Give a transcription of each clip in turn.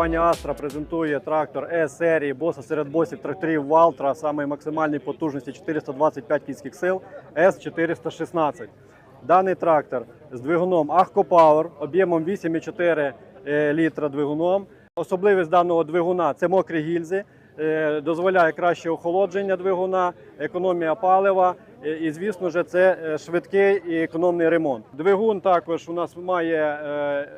Компанія Astra презентує трактор С-серії боса серед босів тракторів Valtra самої максимальної потужності 425 кінських сил С416. Даний трактор з двигуном Ahco Power об'ємом 8,4 е, літра двигуном. Особливість даного двигуна це мокрі гільзи, е, дозволяє краще охолодження двигуна, економія палива. е, І, звісно ж, це швидкий і економний ремонт. Двигун також у нас має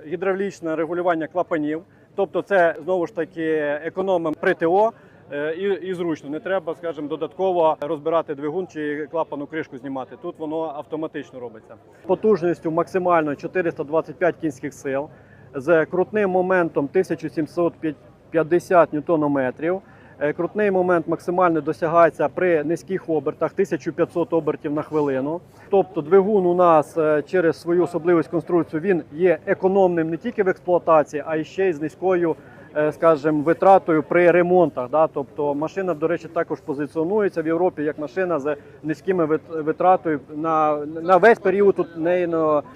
гідравлічне регулювання клапанів, тобто це знову ж таки економимо при ТО. е, І, і зручно, не треба, скажімо, додатково розбирати двигун чи клапану кришку знімати. Тут воно автоматично робиться. Потужністю максимально 425 кінських сил з крутним моментом 1750 ньютонометрів. Е, Крутний момент максимально досягається при низьких обертах 1500 обертів на хвилину. Тобто двигун у нас е, через свою особливість конструкцію він є економним не тільки в експлуатації, а й ще й з низькою, е, скажімо, витратою при ремонтах. Да? Тобто машина, до речі, також позиціонується в Європі як машина з низькими витратою на, на весь період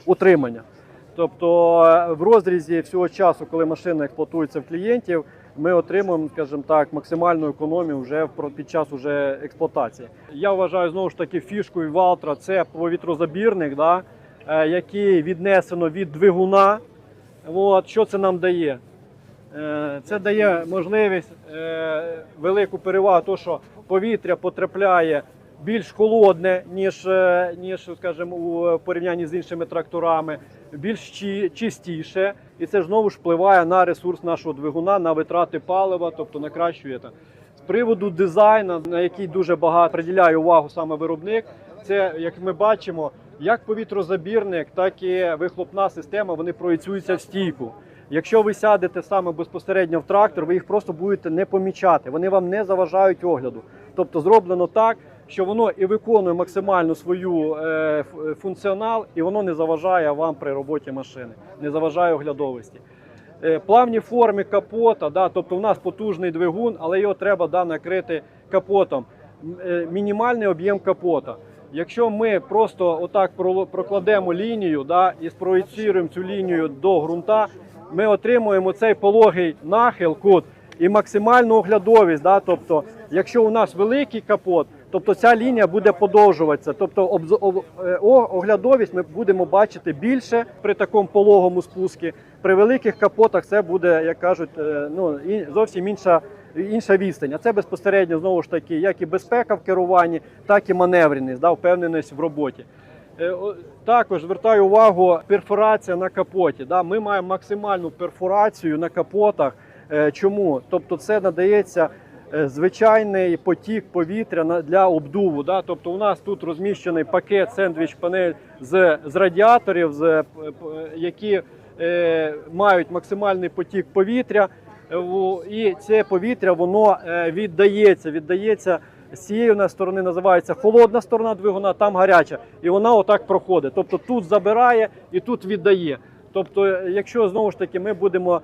утримання. Тобто в розрізі всього часу, коли машина експлуатується в клієнтів, ми отримуємо, скажімо так, максимальну економію вже під час уже експлуатації. Я вважаю знову ж таки фішкою Валтра це повітрозабірник, да, е, який віднесено від двигуна. От, що це нам дає? Е, Це дає можливість е, велику перевагу, то що повітря потрапляє більш холодне, ніж, ніж скажімо, у порівнянні з іншими тракторами, більш чистіше, і це знову ж впливає на ресурс нашого двигуна, на витрати палива, тобто накращує це. З приводу дизайну, на який дуже багато приділяє увагу саме виробник, це як ми бачимо, як повітрозабірник, так і вихлопна система вони проєцюються в стійку. Якщо ви сядете саме безпосередньо в трактор, ви їх просто будете не помічати. Вони вам не заважають огляду. Тобто зроблено так, що воно і виконує максимально свою е, функціонал, і воно не заважає вам при роботі машини, не заважає оглядовості. Е, Плавні форми капота, да, тобто у нас потужний двигун, але його треба да, накрити капотом. Е, Мінімальний об'єм капота. Якщо ми просто отак прокладемо лінію да, і спроєціруємо цю лінію до ґрунта, ми отримуємо цей пологий нахил кут і максимальну оглядовість. Да, тобто, якщо у нас великий капот, тобто ця лінія буде подовжуватися. Тобто е, оглядовість ми будемо бачити більше при такому пологому спуску. При великих капотах це буде, як кажуть, е, ну зовсім інша. Інша відстань, а це безпосередньо знову ж таки, як і безпека в керуванні, так і маневреність, да, впевненість в роботі. Е, Також звертаю увагу перфорація на капоті. Да. Ми маємо максимальну перфорацію на капотах. Чому? Тобто це надається звичайний потік повітря для обдуву. Да. Тобто у нас тут розміщений пакет сендвіч панель з, з радіаторів, з, е, п- які е, мають максимальний потік повітря. Е, І це повітря воно е, віддається, віддається з цієї у сторони називається холодна сторона двигуна, там гаряча, і вона отак проходить. Тобто тут забирає і тут віддає. Тобто, е, якщо знову ж таки ми будемо е,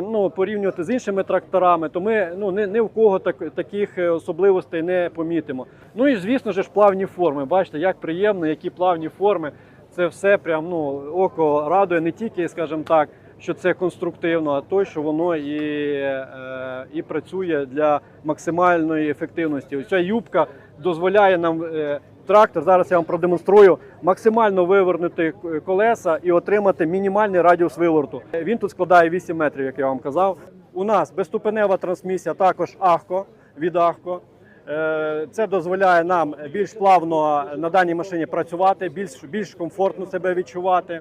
ну, порівнювати з іншими тракторами, то ми ну, ні, ні в кого так, таких е, особливостей не помітимо. Ну і звісно ж плавні форми. Бачите, як приємно, які плавні форми. Це все прям ну, око радує не тільки, скажімо так, що це конструктивно, а то, що воно і, е, і працює для максимальної ефективності. Ось Ця юбка дозволяє нам е, трактор. Зараз я вам продемонструю максимально вивернути колеса і отримати мінімальний радіус виверту. Він тут складає 8 метрів, як я вам казав. У нас безступенева трансмісія, також Ахко від Ахко. Е, Це дозволяє нам більш плавно на даній машині працювати, більш, більш комфортно себе відчувати.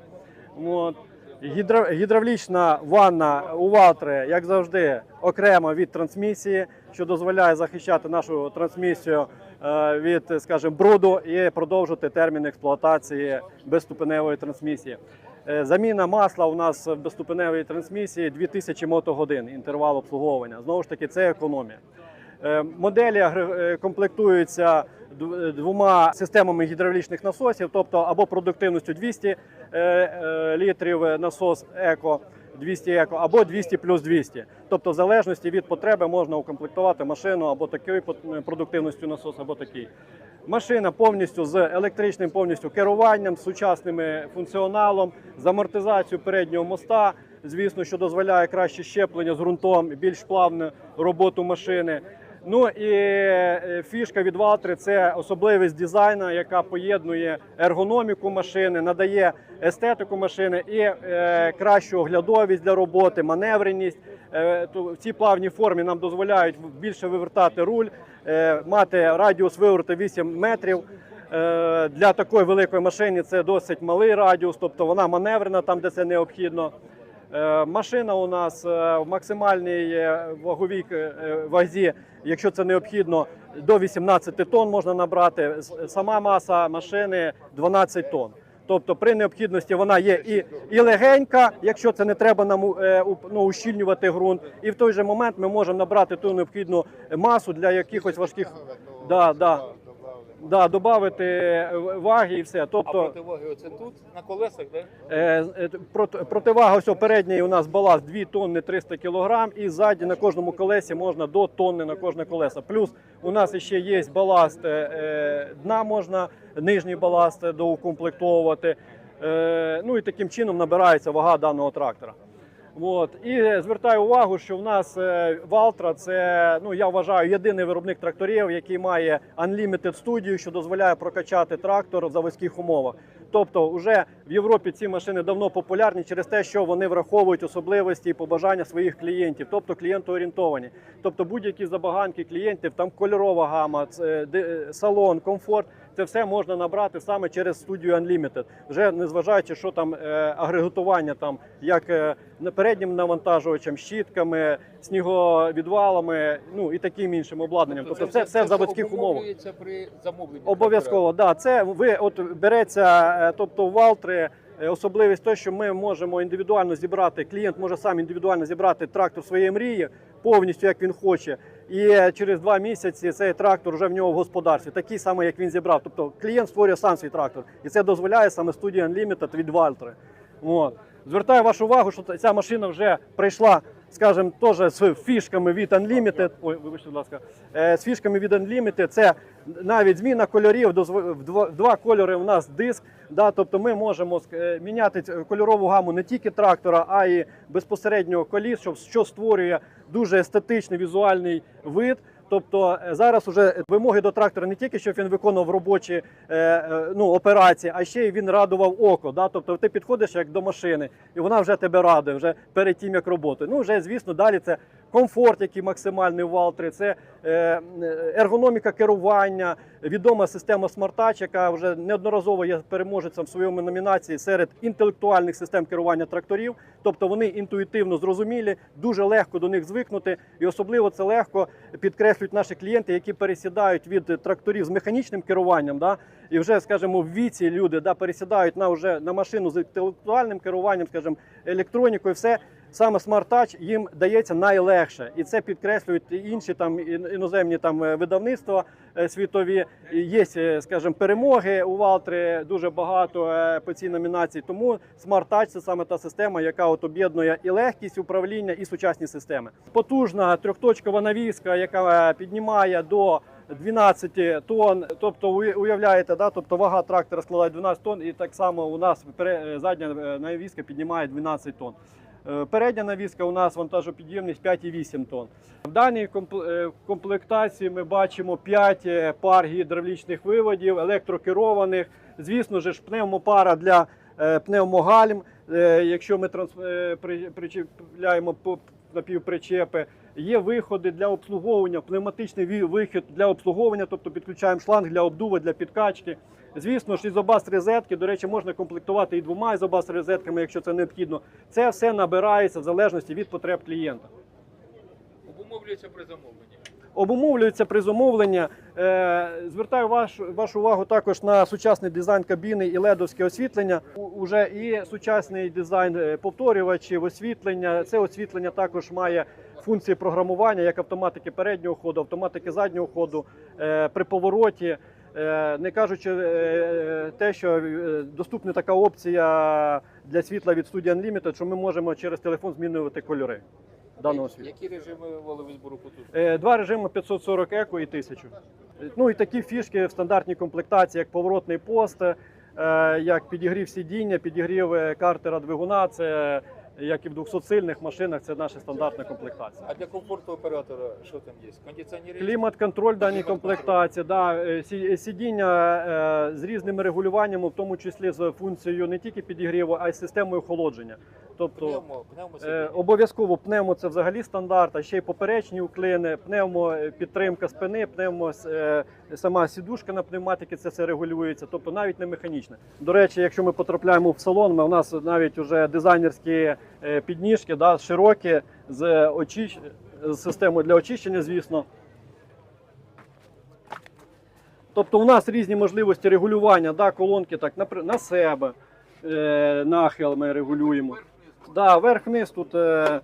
От. Гідравлічна ванна у Валтри, як завжди, окремо від трансмісії, що дозволяє захищати нашу трансмісію від, скажімо, бруду і продовжити термін експлуатації безступеневої трансмісії. Е, Заміна масла у нас в безступеневій трансмісії 2000 мотогодин інтервал обслуговування. Знову ж таки, це економія. Е, Моделі е, комплектуються двома системами гідравлічних насосів, тобто або продуктивністю 200 е, е, літрів насос еко. 200 еко або 200 плюс 200. Тобто, в залежності від потреби можна укомплектувати машину або такою пот- продуктивністю насос, або такий. Машина повністю з електричним повністю керуванням, з сучасним функціоналом, з амортизацією переднього моста. звісно, що дозволяє краще щеплення з ґрунтом, більш плавну роботу машини. Ну і е, фішка від Валтри це особливість дизайну, яка поєднує ергономіку машини, надає естетику машини і е, кращу оглядовість для роботи, маневреність. Е, то в цій плавній формі нам дозволяють більше вивертати руль, е, мати радіус вивороту 8 метрів. Е, Для такої великої машини це досить малий радіус, тобто вона маневрена там, де це необхідно. Е, Машина у нас е, в максимальній е, ваговій вазі, якщо це необхідно, до 18 тонн можна набрати. Сама маса машини 12 тонн. Тобто при необхідності вона є і, і легенька, якщо це не треба нам ну, ущільнювати ґрунт, і в той же момент ми можемо набрати ту необхідну масу для якихось важких да, да, да, додати ваги і все. А Тобто противаги оце тут, на колесах, да? Е, е, прот- Противага ось передньої у нас баласт 2 тонни 300 кг і ззаді на кожному колесі можна до тонни на кожне колесо. Плюс у нас ще є баласт е, е, дна, можна нижній баласт е, доукомплектовувати. Е, Ну і таким чином набирається вага даного трактора. От. І звертаю увагу, що в нас е, Valtra це, ну я вважаю, єдиний виробник тракторів, який має Unlimited студію, що дозволяє прокачати трактор в заводських умовах. Тобто, вже в Європі ці машини давно популярні через те, що вони враховують особливості і побажання своїх клієнтів, тобто клієнтоорієнтовані. Тобто будь-які забаганки клієнтів, там кольорова гама, салон, комфорт. Це все можна набрати саме через студію Unlimited, вже незважаючи, що там е, агрегатування, там як е, переднім навантажувачем, щітками, сніговідвалами, ну і таким іншим обладнанням. Тобто, це все в заводських умовах. при замовленні. Обов'язково, да. Це ви от береться, е, тобто в Валтри. Особливість те, що ми можемо індивідуально зібрати, клієнт може сам індивідуально зібрати трактор своєї мрії повністю, як він хоче. І через два місяці цей трактор вже в нього в господарстві, такий самий, як він зібрав. Тобто клієнт створює сам свій трактор. І це дозволяє саме студія Unlimited від Вальтри. Звертаю вашу увагу, що ця машина вже прийшла, скажімо, теж з фішками від Unlimited. Ой, вибачте, будь ласка, е, з фішками від Unlimited. Це навіть зміна кольорів, в два, кольори у нас диск. Да, тобто ми можемо е, міняти кольорову гаму не тільки трактора, а й безпосередньо коліс, що створює дуже естетичний візуальний вид. Тобто е, зараз уже вимоги до трактора не тільки щоб він виконував робочі е, е, ну, операції, а ще й він радував око. Да? Тобто ти підходиш як до машини, і вона вже тебе радує вже перед тим як роботи. Ну вже звісно, далі це комфорт, який максимальний в Валтри, це е, ергономіка керування, відома система Touch, яка вже неодноразово є переможецем в своєму номінації серед інтелектуальних систем керування тракторів. Тобто вони інтуїтивно зрозумілі, дуже легко до них звикнути, і особливо це легко підкреслюють наші клієнти, які пересідають від тракторів з механічним керуванням. Да, і вже, скажімо, в віці люди да, пересідають на вже на машину з інтелектуальним керуванням, скажімо, електронікою, все. Саме Smart Touch їм дається найлегше, і це підкреслюють інші там іноземні там е, видавництва е, світові. Є, е, скажімо, перемоги у Валтри дуже багато по цій номінації. Тому Smart Touch – це саме та система, яка от об'єднує і легкість управління, і сучасні системи. Потужна трьохточкова навіска, яка піднімає до 12 тонн, тобто уя- уявляєте, да, тобто вага трактора складає 12 тонн, і так само у нас задня навіска піднімає 12 тонн. Е, Передня навіска у нас вантажопідємність 5,8 тонн. В даній е, комплектації ми бачимо 5 е, пар гідравлічних виводів, електрокерованих. Звісно ж, пневмопара для пневмогальм. Якщо ми причіпляємо напівпричепи, є виходи для обслуговування, пневматичний вихід для обслуговування, тобто підключаємо шланг для обдува, для підкачки. Звісно ж, ізобаст розетки, до речі, можна комплектувати і двома ізобаст розетками, якщо це необхідно. Це все набирається в залежності від потреб клієнта. Обумовлюється при замовленні. Обумовлюється при замовленні. Е, звертаю вашу, вашу увагу також на сучасний дизайн кабіни і ледовське освітлення. Уже і сучасний дизайн е, повторювачів, освітлення. Це освітлення також має функції програмування, як автоматики переднього ходу, автоматики заднього ходу е, при повороті. Е, Не кажучи е, те, що е, доступна така опція для світла від Studio Unlimited, що ми можемо через телефон змінювати кольори даного світла. Які режими потужності? Е, Два режими 540 еко і 1000. Е, Ну і такі фішки в стандартній комплектації, як поворотний пост, як підігрів сидіння, підігрів картера двигуна. Це як і в 200-сильних машинах, це наша стандартна комплектація. А для комфорту оператора що там є? Кондиціонери? Клімат-контроль в даній комплектації, да, е, сидіння е, з різними регулюваннями, в тому числі з функцією не тільки підігріву, а й системою охолодження. Тобто Пневмо, пневмо Е. Обов'язково пневмо це взагалі стандарт, а ще й поперечні уклини, пневмо е, підтримка спини, пневмо е, сама сідушка на пневматики, це все регулюється, тобто навіть не механічне. До речі, якщо ми потрапляємо в салон, ми, у нас навіть вже дизайнерські е, підніжки, да, широкі з, очищ... з системою для очищення, звісно. Тобто у нас різні можливості регулювання, да, колонки так, напри- на себе, е, нахил ми регулюємо. Да, верх-вниз тут. Е,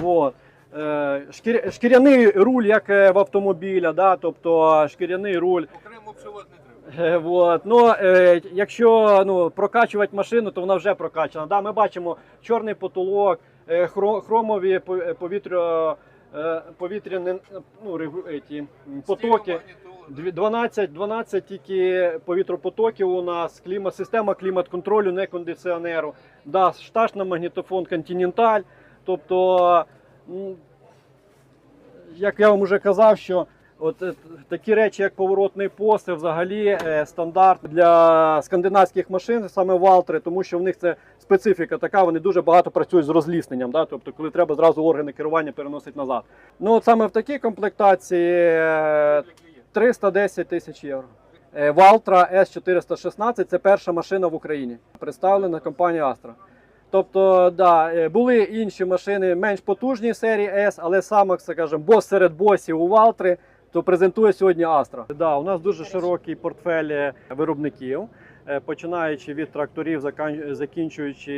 вот. Е, шкір, шкіряний руль, як е, в автомобіля, да, тобто шкіряний руль. Окремо привод не треба. Е, вот. Ну, якщо ну, прокачувати машину, то вона вже прокачана. Да, ми бачимо чорний потолок, хро, хромові по- повітря, повітряні ну, м, потоки. 12, 12 тільки повітропотоків у нас, клімат, система клімат-контролю, не кондиціонеру. Да, штатна магнітофон Continental. Тобто, як я вам вже казав, що от е, такі речі, як поворотний пост, це взагалі е, стандарт для скандинавських машин, саме Валтри, тому що в них це специфіка така, вони дуже багато працюють з розлісненням. Да? Тобто, коли треба зразу органи керування переносити назад. Ну, от саме в такій комплектації е, 310 тисяч євро. Е, Валтра S416 це перша машина в Україні, представлена компанією Astra. Тобто, да, е, були інші машини менш потужні серії S, але саме, скажімо, бос серед босів у Валтри, то презентує сьогодні Astra. Да, у нас дуже широкий портфель е, виробників, е, починаючи від тракторів, закінчуючи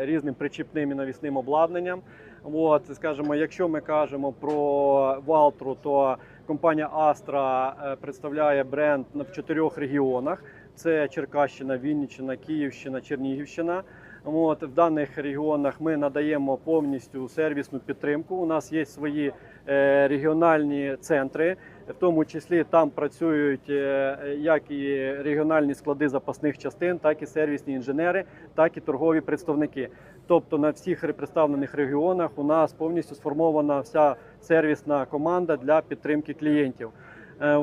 різним причіпним і навісним обладнанням. От, скажімо, якщо ми кажемо про Валтру, то компанія Astra е, представляє бренд в чотирьох регіонах: це Черкащина, Вінниччина, Київщина, Чернігівщина. От, в даних регіонах ми надаємо повністю сервісну підтримку. У нас є свої е, регіональні центри, в тому числі там працюють е, як і регіональні склади запасних частин, так і сервісні інженери, так і торгові представники. Тобто на всіх представлених регіонах у нас повністю сформована вся сервісна команда для підтримки клієнтів. Е,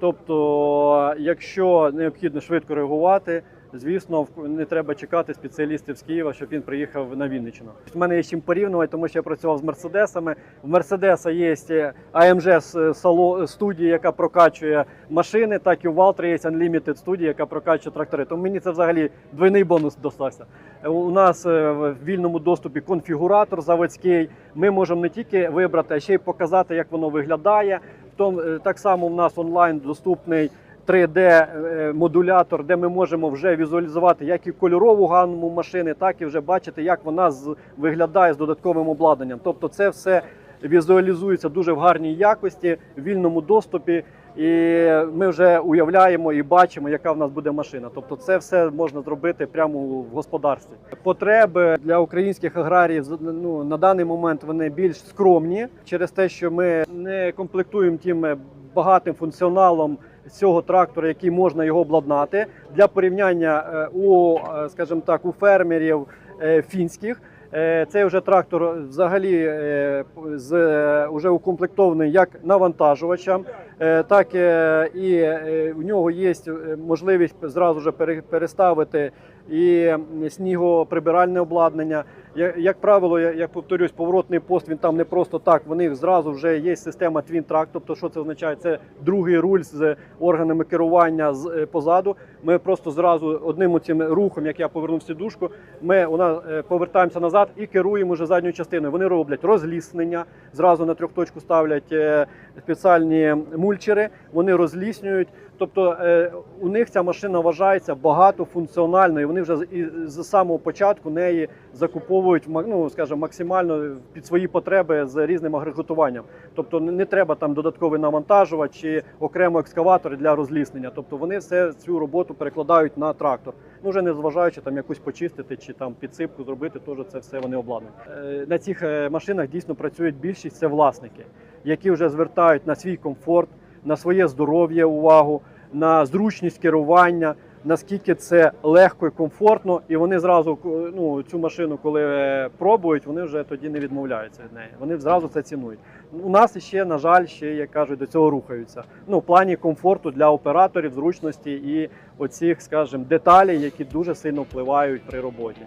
Тобто, якщо необхідно швидко реагувати, звісно, не треба чекати спеціалістів з Києва, щоб він приїхав на Вінниччину. У мене є чим порівнювати, тому що я працював з мерседесами. В Мерседеса є AMG сало- студія, яка прокачує машини, так і у Valtra є Unlimited студія, яка прокачує трактори. Тому мені це взагалі двойний бонус достався. Е, У нас е, в вільному доступі конфігуратор заводський. Ми можемо не тільки вибрати, а ще й показати, як воно виглядає. Тому, е, так само в нас онлайн доступний 3D-модулятор, де ми можемо вже візуалізувати як і кольорову гамму машини, так і вже бачити, як вона з- виглядає з додатковим обладнанням. Тобто, це все візуалізується дуже в гарній якості, в вільному доступі. І ми вже уявляємо і бачимо, яка в нас буде машина. Тобто, це все можна зробити прямо в господарстві. Потреби для українських аграріїв ну, на даний момент вони більш скромні через те, що ми не комплектуємо тим е, багатим функціоналом цього трактора, який можна його обладнати для порівняння е, у, е, скажімо так, у фермерів е, фінських. Цей вже трактор взагалі з уже укомплектований як навантажувачем, так і у нього є можливість зразу ж переставити і снігоприбиральне обладнання. Як правило, я, повторюсь, поворотний пост він там не просто так. Вони зразу вже є система Twin Track. Тобто, що це означає? Це другий руль з органами керування е, позаду. Ми просто зразу одним цим рухом, як я повернув сідушку, ми вона е, повертаємося назад і керуємо вже задньою частиною. Вони роблять розліснення, зразу на трьохточку ставлять е, спеціальні мульчери, вони розліснюють. Тобто е, у них ця машина вважається багатофункціональною. Вони вже і з самого початку неї закуповують ну, скажімо, максимально під свої потреби з різним агрегатуванням. Тобто не треба там додатковий навантажувач чи окремо екскаватор для розліснення. Тобто вони все цю роботу перекладають на трактор. Ну вже не зважаючи там якусь почистити чи там підсипку зробити, теж це все вони обладнують. Е, На цих е, машинах дійсно працюють більшість це власники, які вже звертають на свій комфорт, на своє здоров'я увагу, на зручність керування. наскільки це легко і комфортно, і вони зразу ну, цю машину, коли е, пробують, вони вже тоді не відмовляються від неї. Вони зразу це цінують. У нас ще, на жаль, ще, як кажуть, до цього рухаються. Ну, в плані комфорту для операторів, зручності і оцих, скажімо, деталей, які дуже сильно впливають при роботі.